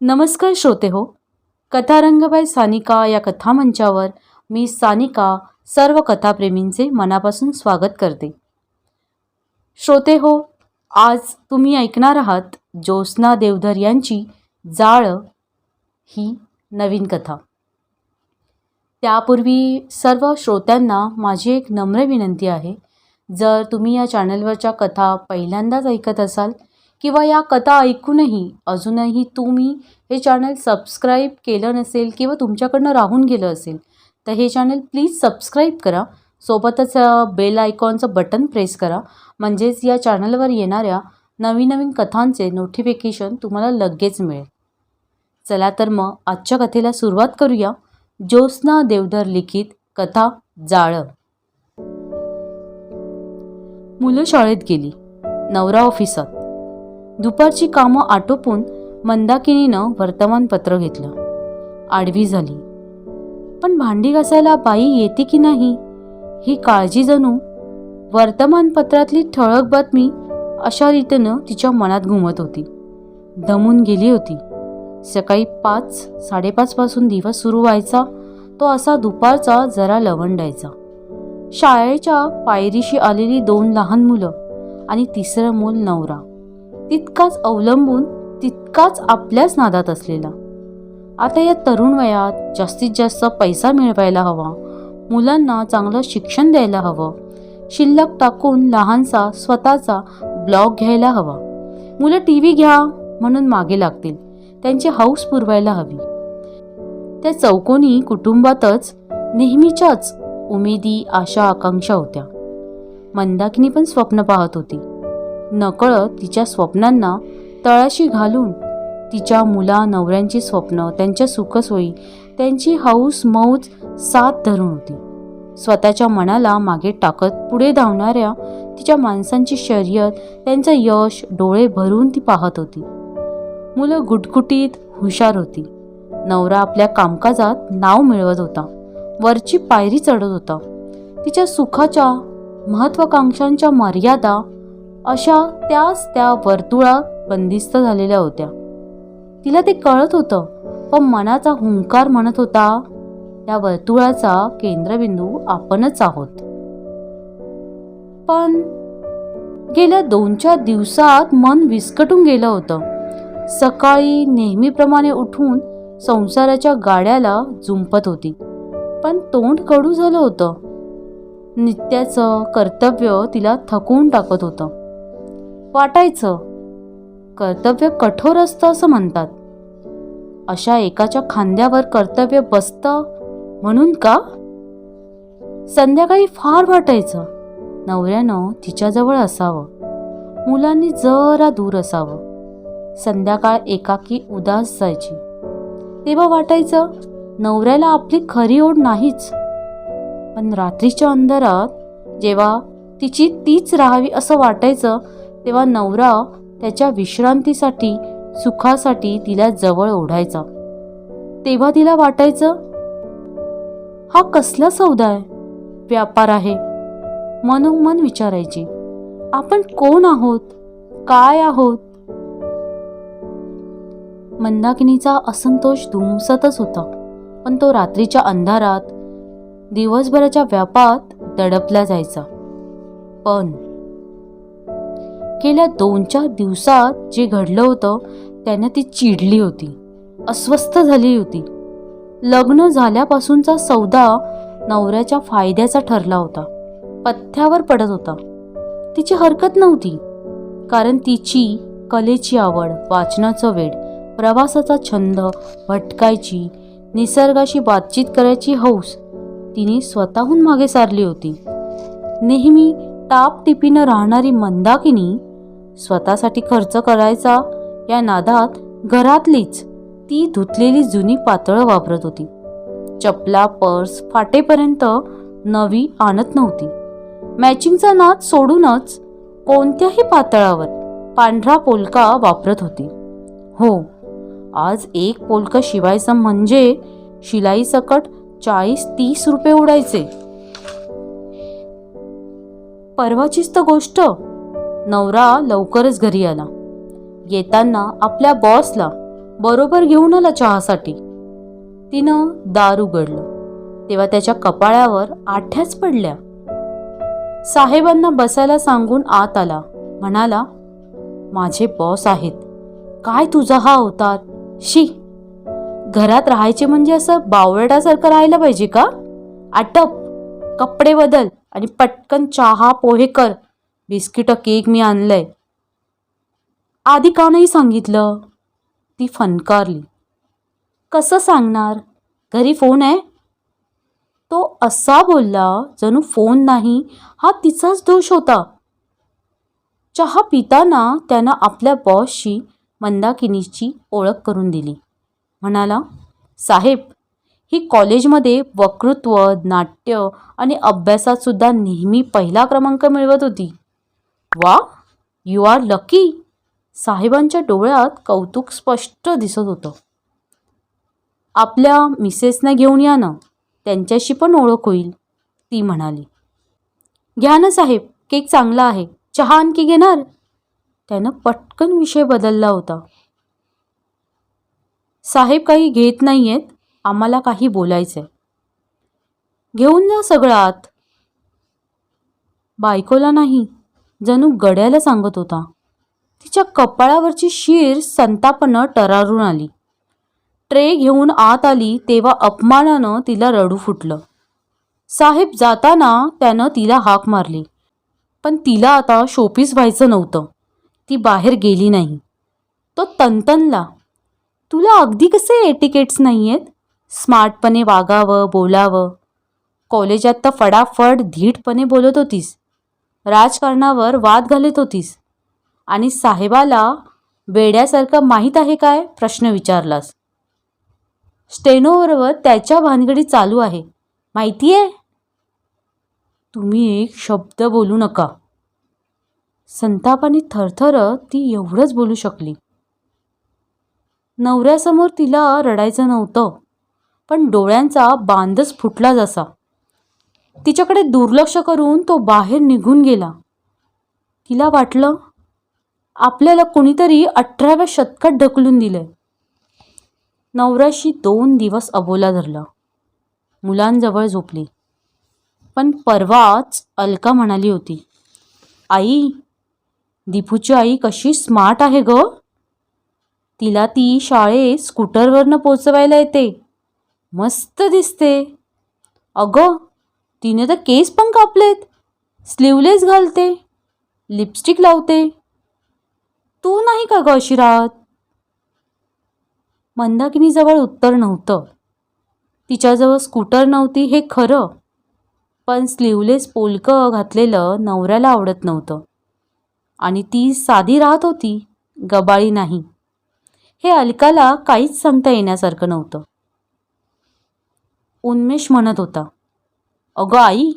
नमस्कार श्रोते हो कथारंगबाई सानिका या कथामंचावर मी सानिका सर्व कथाप्रेमींचे मनापासून स्वागत करते. श्रोते हो आज तुम्ही ऐकणार आहात ज्योत्स्ना देवधर यांची जाळ ही नवीन कथा. त्यापूर्वी सर्व श्रोत्यांना माझी एक नम्र विनंती आहे जर तुम्ही या चॅनलवरच्या कथा पहिल्यांदाच ऐकत असाल किंवा या कथा ऐकूनही अजूनही तुम्ही हे चॅनल सबस्क्राईब केलं नसेल किंवा तुमच्याकडनं राहून गेलं असेल तर हे चॅनल प्लीज सबस्क्राईब करा. सोबतच बेल आयकॉनचं बटन प्रेस करा. म्हणजेच या चॅनलवर येणाऱ्या नवीन नवीन कथांचे नोटिफिकेशन तुम्हाला लगेच मिळेल. चला तर मग आजच्या कथेला सुरुवात करूया. ज्योत्स्ना देवधर लिखित कथा जाळं. मुलं शाळेत गेली. नवरा ऑफिसात दुपारची कामं आटोपून मंदाकिनीनं वर्तमानपत्र घेतलं. आडवी झाली. पण भांडी घासायला बाई येते की नाही? ही काळजी जणू. वर्तमानपत्रातली ठळक बातमी अशा रीतीनं तिच्या मनात घुमत होती. दमून गेली होती. सकाळी पाच साडेपाचपासून दिवस सुरू व्हायचा तो असा दुपारचा जरा लवंडायचा. शाळेच्या पायरीशी आलेली दोन लहान मुलं आणि तिसरं मूल नवरा. तितकाच अवलंबून तितकाच आपल्याच नादात असलेला. आता या तरुण वयात जास्तीत जास्त पैसा मिळवायला हवा मुलांना चांगलं शिक्षण द्यायला हवं शिल्लक टाकून लहानसा स्वतःचा ब्लॉग घ्यायला हवा. मुलं टी व्ही घ्या म्हणून मागे लागतील त्यांची हौस पुरवायला हवी. त्या चौकोनी कुटुंबातच नेहमीच्याच उमेदी आशा आकांक्षा होत्या. मंदाकिनी पण स्वप्न पाहत होती. नकळत तिच्या स्वप्नांना तळाशी घालून तिच्या मुला नवऱ्यांची स्वप्न त्यांच्या सुखसोयी त्यांची हौस मौज साथ धरून होती. स्वतःच्या मनाला मागे टाकत पुढे धावणाऱ्या तिच्या माणसांची शर्यत त्यांचं यश डोळे भरून ती पाहत होती. मुलं गुटगुटीत हुशार होती. नवरा आपल्या कामकाजात नाव मिळवत होता. वरची पायरी चढत होता. तिच्या सुखाच्या महत्वाकांक्षांच्या मर्यादा अशा त्याच त्या वर्तुळात बंदिस्त झालेल्या होत्या. तिला ते कळत होतं पण मनाचा हुंकार म्हणत होता त्या वर्तुळाचा केंद्रबिंदू आपणच आहोत. पण गेल्या दोन चार दिवसात मन विस्कटून गेलं होतं. सकाळी नेहमीप्रमाणे उठून संसाराच्या गाड्याला झुंपत होती पण तोंड कडू झालं होतं. नित्याचं कर्तव्य तिला थकवून टाकत होतं. वाटायचं. कर्तव्य कठोर असतं असं म्हणतात. अशा एकाच्या खांद्यावर कर्तव्य बसतं म्हणून का? संध्याकाळी फार वाटायचं. नवऱ्यानं तिच्याजवळ असावं. मुलांनी जरा दूर असावं. संध्याकाळ एकाकी उदास जायची. तेव्हा वाटायचं नवऱ्याला आपली खरी ओढ नाहीच. पण रात्रीच्या अंधारात जेव्हा तिची तीच राहावी असं वाटायचं तेव्हा नवरा त्याच्या विश्रांतीसाठी सुखासाठी तिला जवळ ओढायचा. तेव्हा तिला वाटायचं हा कसला सौदा आहे? व्यापार आहे. मनोमन विचारायची आपण कोण आहोत? काय आहोत? मंदाकिनीचा असंतोष धुमसतच होता पण तो रात्रीच्या अंधारात दिवसभराच्या व्यापात दडपला जायचा. पण गेल्या दोन चार दिवसात जे घडलं होतं त्यानं ती चिडली होती. अस्वस्थ झाली होती. लग्न झाल्यापासूनचा सौदा नवऱ्याच्या फायद्याचा ठरला होता. पथ्यावर पडत होता. तिची हरकत नव्हती. कारण तिची कलेची आवड वाचनाचं वेळ प्रवासाचा छंद भटकायची निसर्गाशी बातचीत करायची हौस तिने स्वतःहून मागे सारली होती. नेहमी टाप टिपीनं राहणारी मंदाकिनी स्वतःसाठी खर्च करायचा? या नादात घरातलीच ती धुतलेली जुनी पातळं वापरत होती. चपला पर्स फाटेपर्यंत नवी आणत नव्हती. मॅचिंगचा नाद सोडूनच कोणत्याही पातळावर पांढरा पोलका वापरत होती. हो आज एक पोलकं शिवायचं म्हणजे शिलाई सकट चाळीस तीस रुपये उडायचे. परवाचीच तर गोष्ट. नवरा लवकरच घरी आला. येताना आपल्या बॉसला बरोबर घेऊन आला चहासाठी. तिनं दार उघडलं. तेव्हा त्याच्या कपाळावर आठ्याच पडल्या. साहेबांना बसायला सांगून आत आला. म्हणाला माझे बॉस आहेत. काय तुझा हा अवतार? शी! घरात राहायचे म्हणजे असं बावळटासारखं राहायला पाहिजे का? आटप! कपडे बदल आणि पटकन चहा पोहे कर. बिस्किट केक मी आणलंय. आधी का नाही सांगितलं. ती फनकारली कसं सांगणार? घरी फोन आहे? तो असा बोलला जणू फोन नाही हा तिचाच दोष होता. चहा पिताना त्यानं आपल्या बॉसशी मंदाकिनीची ओळख करून दिली. म्हणाला साहेब ही कॉलेजमध्ये वक्तृत्व नाट्य आणि अभ्यासात सुद्धा नेहमी पहिला क्रमांक मिळवत होती. वा यू आर लकी साहेबांच्या डोळ्यात कौतुक स्पष्ट दिसत होतं. आपल्या मिसेसना घेऊन या ना त्यांच्याशी पण ओळख होईल ती म्हणाली. घ्या ना साहेब केक चांगला आहे चहा आणखी घेणार? त्यानं पटकन विषय बदलला होता. साहेब काही घेत नाही आहेत आम्हाला काही बोलायचंय. घेऊन जा सगळं आत. बायकोला नाही जणू गड्याला सांगत होता. तिच्या कपाळावरची शीर संतापनं टरारून आली. ट्रे घेऊन आत आली तेव्हा अपमानानं तिला रडू फुटलं. साहेब जाताना त्यानं तिला हाक मारली. पण तिला आता शोपीस व्हायचं नव्हतं. ती बाहेर गेली नाही. तो तनतनला तुला अगदी कसे एटिकेट्स नाही आहेत स्मार्टपणे वागावं बोलावं. कॉलेजात तर फडाफड धीटपणे बोलत होतीस. राजकारणावर वाद घालत होतीस. आणि साहेबाला वेड्यासारखं माहीत आहे काय? प्रश्न विचारलास. स्टेनोबरोबर त्याच्या भानगडी चालू आहे. माहिती आहे तुम्ही एक शब्द बोलू नका. संतापाने थरथरत ती एवढंच बोलू शकली. नवऱ्यासमोर तिला रडायचं नव्हतं पण डोळ्यांचा बांधच फुटला जसा. तिच्याकडे दुर्लक्ष करून तो बाहेर निघून गेला. तिला वाटलं आपल्याला कुणीतरी अठराव्या शतकात ढकलून दिलंय. नवऱ्याशी दोन दिवस अबोला धरला. मुलांजवळ झोपली. पण परवाच अलका म्हणाली होती आई दीपूची आई कशी स्मार्ट आहे ग? तिला ती शाळेत स्कूटरवरनं पोचवायला येते. मस्त दिसते. अगं तिने तर केस पण कापलेत. स्लीवलेस घालते. लिपस्टिक लावते. तू नाही का ग अशी राहत मंदाकिनीजवळ उत्तर नव्हतं. तिच्याजवळ स्कूटर नव्हती हे खरं. पण स्लीवलेस पोलकं घातलेलं नवऱ्याला आवडत नव्हतं. आणि ती साधी राहत होती गबाळी नाही. हे अलकाला काहीच सांगता येण्यासारखं नव्हतं. उन्मेष म्हणत होता अगं आई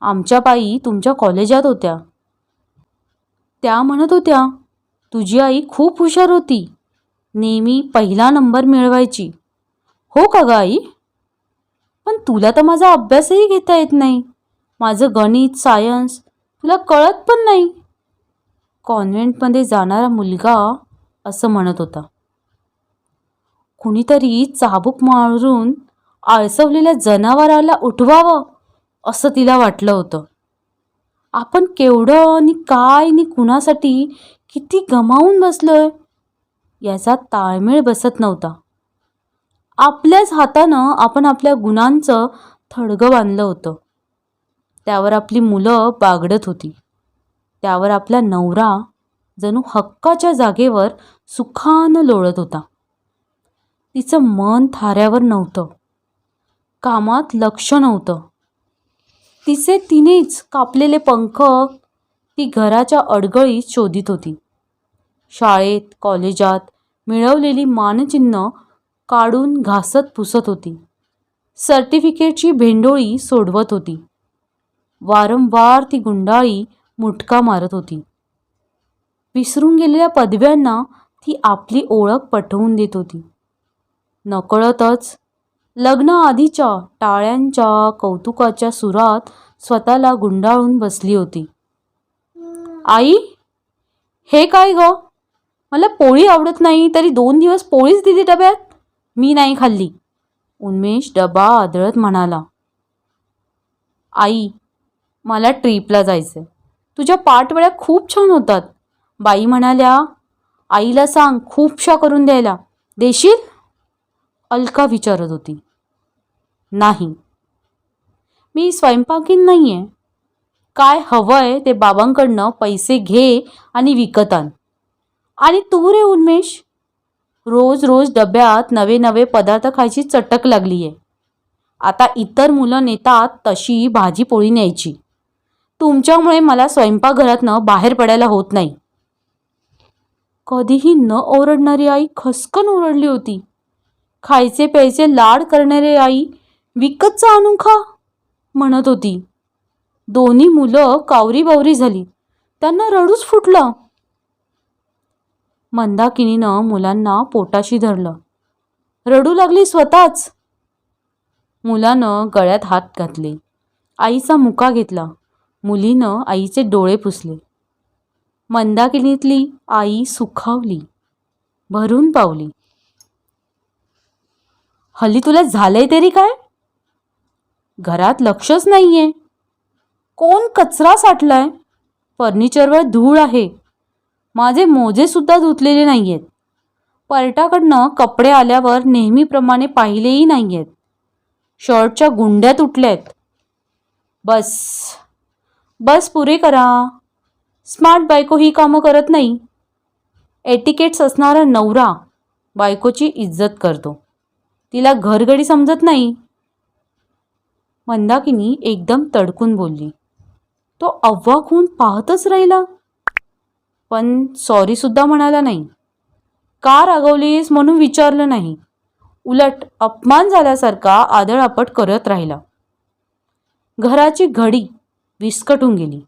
आमच्या बाई तुमच्या कॉलेजात होत्या. त्या म्हणत होत्या तुझी आई खूप हुशार होती. नेहमी पहिला नंबर मिळवायची. हो का गं आई? पण तुला तर माझा अभ्यासही घेता येत नाही. माझं गणित सायन्स तुला कळत पण नाही. कॉन्व्हेंटमध्ये जाणारा मुलगा असं म्हणत होता. कुणीतरी चाबूक मारून आळसवलेल्या जनावराला उठवावं. असं तिला वाटलं होतं. आपण केवढं आणि काय आणि कुणासाठी किती गमावून बसलोय? याचा ताळमेळ बसत नव्हता. आपल्याच हातानं आपण आपल्या गुणांचं थडगं बांधलं होतं. त्यावर आपली मुलं बागडत होती. त्यावर आपला नवरा जणू हक्काच्या जागेवर सुखानं लोळत होता. तिचं मन थाऱ्यावर नव्हतं. कामात लक्ष नव्हतं. तिचे तिनेच कापलेले पंख ती घराच्या अडगळीत शोधित होती. शाळेत कॉलेजात मिळवलेली मानचिन्ह काढून घासत पुसत होती. सर्टिफिकेटची भेंडोळी सोडवत होती. वारंवार ती गुंडाळी मुटका मारत होती. विसरून गेलेल्या पदव्यांना ती आपली ओळख पटवून देत होती. नकळतच लग्नाआधीच्या टाळ्यांच्या कौतुकाच्या सुरात स्वतःला गुंडाळून बसली होती. आई हे काय ग? मला पोळी आवडत नाही तरी दोन दिवस पोळीच दिली डब्यात. मी नाही खाल्ली. उन्मेष डबा आदळत म्हणाला. आई मला ट्रीपला जायचं तुझ्या पाठवळ्या खूप छान होतात. बाई म्हणाल्या आईला सांग खूपशा करून द्यायला. देशील? अलका विचारत होती. नाही. मी स्वयंपाकीन नाही आहे काय हवं आहे ते बाबांकडनं पैसे घे आणि विकत आण. आणि तू रे उन्मेष? रोज रोज डब्यात नवे नवे पदार्थ खायची चटक लागली आहे आता इतर मुलं नेतात तशी भाजी पोळी न्यायची. तुमच्यामुळे मला स्वयंपाकघरातनं बाहेर पडायला होत नाही. कधीही न ओरडणारी आई खसकन ओरडली होती. खायचे प्यायचे लाड करणारी आई विकतचा आणून खा म्हणत होती. दोन्ही मुलं कावरी बावरी झाली. त्यांना रडूच फुटलं. मंदाकिनीनं मुलांना पोटाशी धरलं. रडू लागली स्वतःच. मुलानं गळ्यात हात घातले. आईचा मुका घेतला. मुलीनं आईचे डोळे पुसले. मंदाकिनीतली आई सुखावली. भरून पावली. हल्ली तुला झालंय तरी काय? घरात लक्षच नाहीये. कोण कचरा साठलाय? फर्निचरवर धूळ आहे. माझे मोजे सुद्धा धुतलेले नाही आहेत पर्टाकडनं कपडे आल्यावर नेहमीप्रमाणे पाहिलेही नाही आहेत शर्टच्या गुंड्या तुटल्यात. बस. बस पुरे करा. स्मार्ट बायको ही कामं करत नाही. एटिकेट्स असणारा नवरा बायकोची इज्जत करतो. तिला घरगडी समजत नाही. मंदाकिनी एकदम तडकून बोलली. तो अव्वाक होऊन पाहतच राहिला. पण सॉरीसुद्धा म्हणाला नाही. का रागवलीस म्हणून विचारलं नाही. उलट अपमान झाल्यासारखा आदळापट करत राहिला. घराची घडी विस्कटून गेली.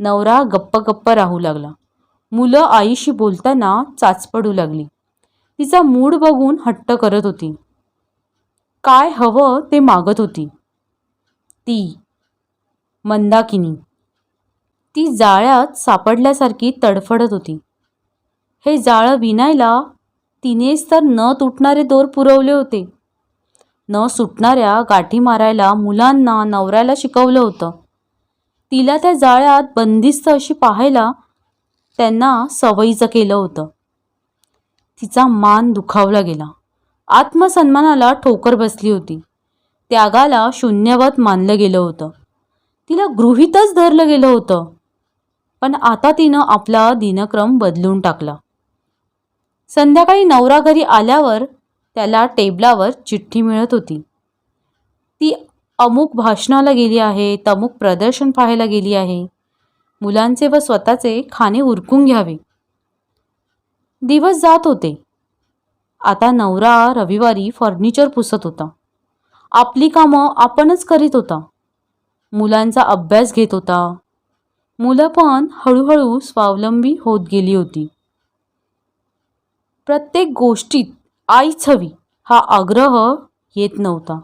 नवरा गप्प गप्प राहू लागला. मुलं आईशी बोलताना चाचपडू लागली. तिचा मूड बघून हट्ट करत होती. काय हवं ते मागत होती. ती मंदाकिनी. ती जाळ्यात सापडल्यासारखी तडफडत होती. हे जाळं विणायला तिनेच तर न तुटणारे दोर पुरवले होते. न सुटणाऱ्या गाठी मारायला मुलांना नवऱ्याला शिकवलं होतं. तिला त्या जाळ्यात बंदिस्त अशी पाहायला त्यांना सवयीचं केलं होतं. तिचा मान दुखावला गेला. आत्मसन्मानाला ठोकर बसली होती. त्यागाला शून्यवत मानलं गेलं होतं. तिला गृहीतच धरलं गेलं होतं. पण आता तिनं आपला दिनक्रम बदलून टाकला. संध्याकाळी नवरा घरी आल्यावर त्याला टेबलावर चिठ्ठी मिळत होती. ती अमुक भाषणाला गेली आहे तमुक प्रदर्शन पाहायला गेली आहे. मुलांचे व स्वतःचे खाणे उरकून घ्यावे. दिवस जात होते. आता नवरा रविवारी फर्निचर पुसत होता. आपली कामं आपणच करीत होता. मुलांचा अभ्यास घेत होता. मुलं पण हळूहळू स्वावलंबी होत गेली होती. प्रत्येक गोष्टीत आईच हवी हा आग्रह येत नव्हता.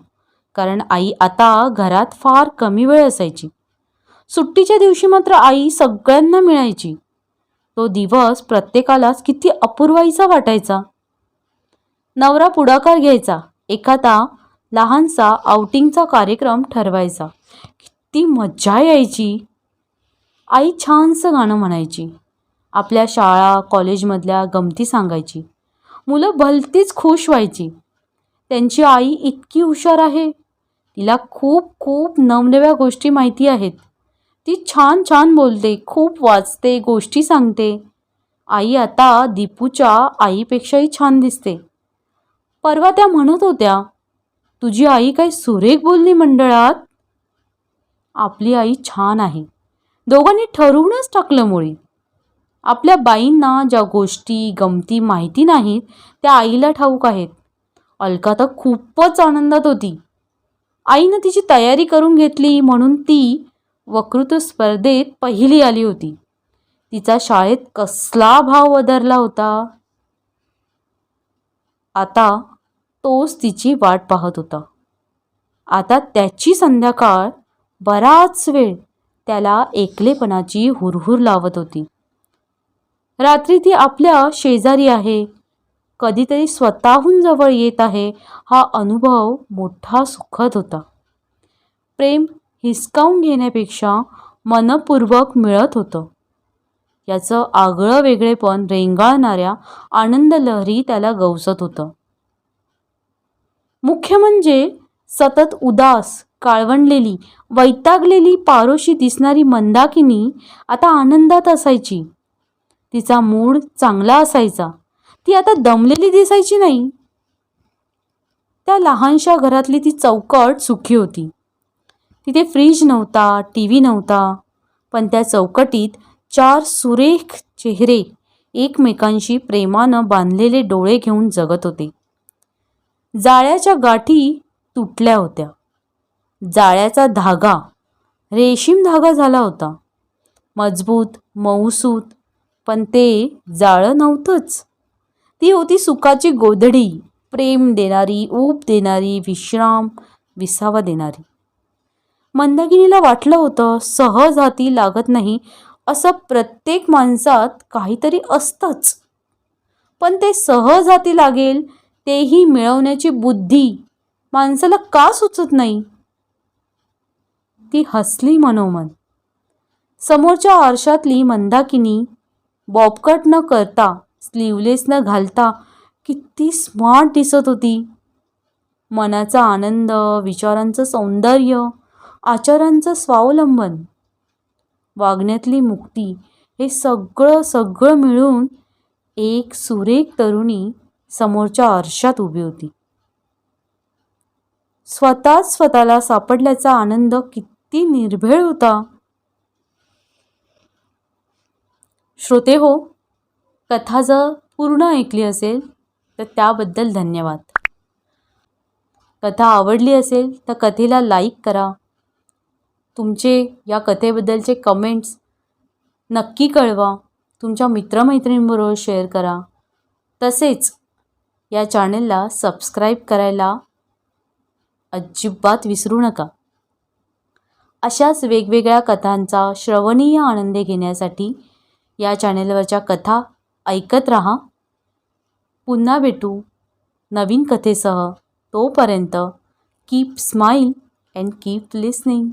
कारण आई आता घरात फार कमी वेळ असायची. सुट्टीच्या दिवशी मात्र आई सगळ्यांना मिळायची. तो दिवस प्रत्येकालाच किती अपूर्वाईचा वाटायचा. नवरा पुढाकार घ्यायचा. एखादा लहानसा आउटिंगचा कार्यक्रम ठरवायचा. किती मज्जा यायची. आई छानसं गाणं म्हणायची. आपल्या शाळा कॉलेजमधल्या गमती सांगायची. मुलं भलतीच खुश व्हायची. त्यांची आई इतकी हुशार आहे. तिला खूप खूप नवनव्या गोष्टी माहिती आहेत. ती छान छान बोलते खूप वाचते गोष्टी सांगते. आई आता दीपूच्या आईपेक्षाही छान दिसते. परवा त्या म्हणत होत्या तुझी आई काय सुरेख बोलली मंडळात? आपली आई छान आहे. दोघांनी ठरवूनच टाकलं मुळी. आपल्या बाईंना ज्या गोष्टी गमती माहिती नाहीत त्या आईला ठाऊक आहेत. अलका तर खूपच आनंदात होती. आईनं तिची तयारी करून घेतली म्हणून ती वक्तृत्व स्पर्धेत पहिली आली होती. तिचा शाळेत कसला भाव वदरला होता. आता तोच तिची वाट पाहत होता. आता त्याची संध्याकाळ बराच वेळ त्याला एकलेपणाची हुरहुर लावत होती. रात्री ती आपल्या शेजारी आहे. कधीतरी स्वतःहून जवळ येत आहे हा अनुभव मोठा सुखद होता. प्रेम हिसकावून घेण्यापेक्षा मनपूर्वक मिळत होतं. याचं आगळं वेगळेपण रेंगाळणाऱ्या आनंद लहरी त्याला गवसत होतं. मुख्य म्हणजे सतत उदास काळवंडलेली वैतागलेली पारोशी दिसणारी मंदाकिनी आता आनंदात असायची. तिचा मूड चांगला असायचा. ती आता दमलेली दिसायची नाही. त्या लहानशा घरातली ती चौकट सुखी होती. तिथे फ्रीज नव्हता टी व्ही नव्हता पण त्या चौकटीत चार सुरेख चेहरे एकमेकांशी प्रेमानं बांधलेले डोळे घेऊन जगत होते. जाळ्याच्या गाठी तुटल्या होत्या. जाळ्याचा धागा रेशीम धागा झाला होता. मजबूत मऊसूत पण ते जाळं नव्हतंच. ती होती सुखाची गोधडी प्रेम देणारी ऊब देणारी विश्राम विसावा देणारी. मंदाकिनीला वाटलं होतं सहज हाती लागत नाही असं प्रत्येक माणसात काहीतरी असतंच. पण ते सहज हाती लागेल तेही मिळवण्याची बुद्धी माणसाला का सुचत नाही? ती हसली मनोमन. समोरच्या आरशातली मंदाकिनी बॉबकट न करता स्लीवलेस न घालता किती स्मार्ट दिसत होती. मनाचा आनंद विचारांचं सौंदर्य आचारांचं स्वावलंबन वागण्यातली मुक्ती हे सगळं सगळं मिळून एक सुरेख तरुणी समोरच्या आरशात उभी होती. स्वतःच स्वतःला सापडल्याचा आनंद किती निर्भेळ होता. श्रोते हो कथा जर पूर्ण ऐकली असेल तर त्याबद्दल धन्यवाद. कथा आवडली असेल तर कथेला लाईक करा. तुमचे या कथेबद्दलचे कमेंट्स नक्की कळवा. तुमच्या मित्रमैत्रिणींबरोबर शेअर करा. तसेच या चॅनेलला सबस्क्राईब करायला अजिबात विसरू नका. अशाच वेगवेगळ्या कथांचा श्रवणीय आनंद घेण्यासाठी या चॅनेलवरच्या कथा ऐकत राहा. पुन्हा भेटू नवीन कथेसह. तोपर्यंत keep smile and keep listening